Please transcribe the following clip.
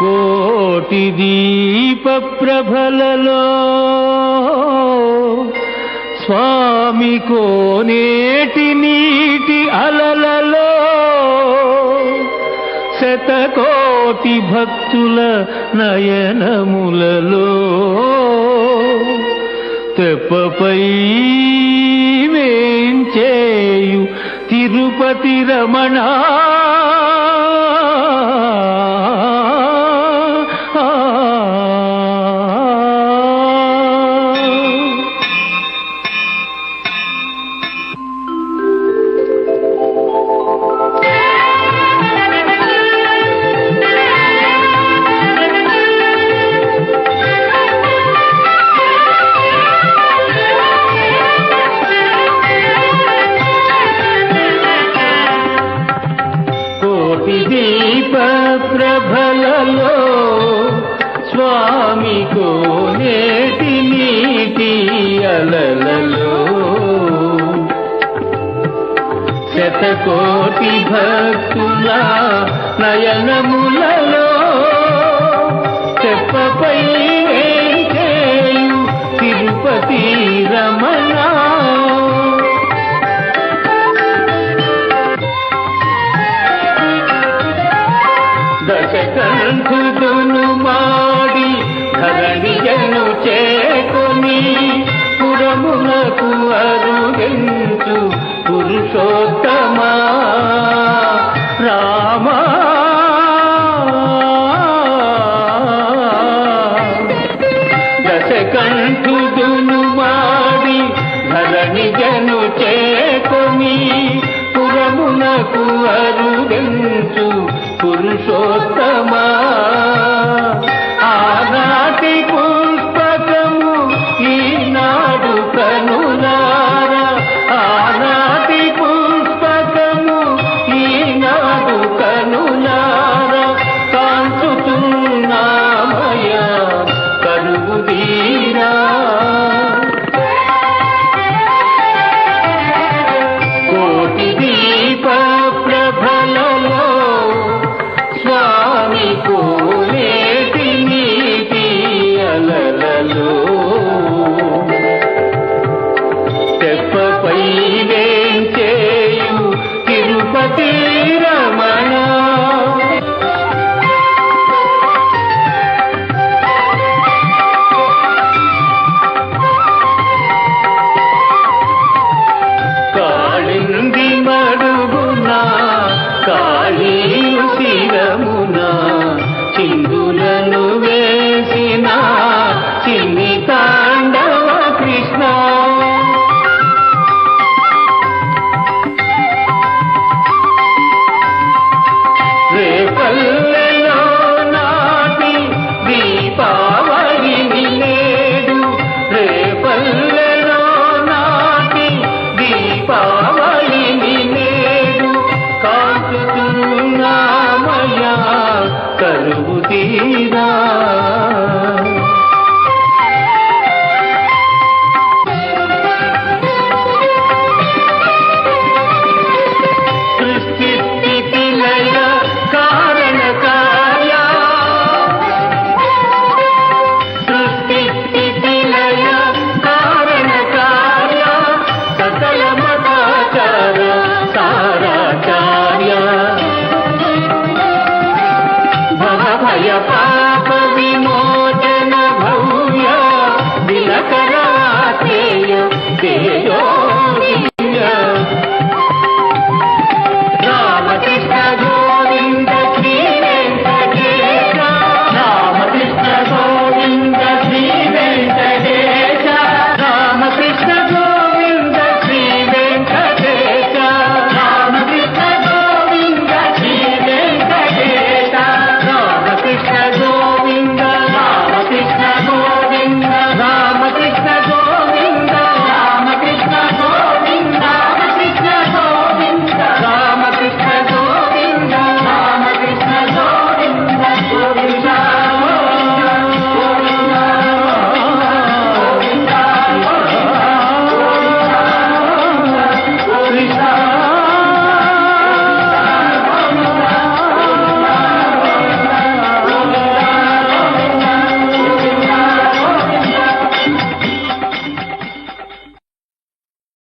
కోటి దీప ప్రభలలో స్వామి కోనేటి నీటి అలలలో శతకోటి భక్తుల నయనములలో తెప్పపై వేంచేయు తిరుపతి రమణా ప్రభలలో స్వామికో నేటి నీటి అలలలో. శతకోటి భక్తుల నయనములలో చెప్పపై সত্য కరువు 快呀么